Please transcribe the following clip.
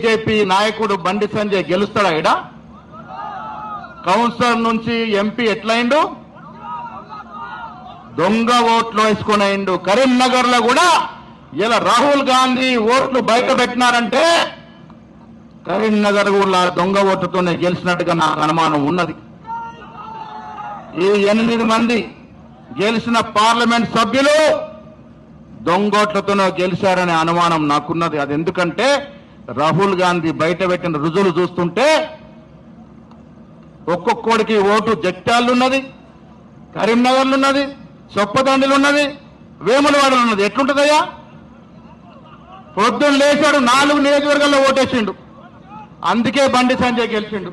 BJP నాయకుడు బండి సంజయ్ గెలుస్తాడా ఇడ councillor నుంచి ఎంపీ ఎట్లయిండు? దొంగ ఓట్లు వేసుకుని అయిండు. కరీంనగర్లో కూడా ఇలా రాహుల్ గాంధీ ఓట్లు బయట పెట్టినారంటే కరీంనగర్ కూడా దొంగ ఓట్లతోనే గెలిచినట్టుగా నాకు అనుమానం ఉన్నది. ఈ ఎనిమిది మంది గెలిచిన పార్లమెంట్ సభ్యులు దొంగోట్లతోనే గెలిచారనే అనుమానం నాకున్నది. అది ఎందుకంటే రాహుల్ గాంధీ బయట పెట్టిన రుజువులు చూస్తుంటే ఒక్కొక్కడికి ఓటు జట్టాళ్ళున్నది కరీంనగర్లున్నది కరీంనగర్లు ఉన్నది చొప్పదండిలు ఉన్నది ఉన్నది పొద్దున్న లేచాడు నాలుగు నియోజకవర్గాల్లో ఓటేసిండు. అందుకే బండి సంజయ్ గెలిచిండు.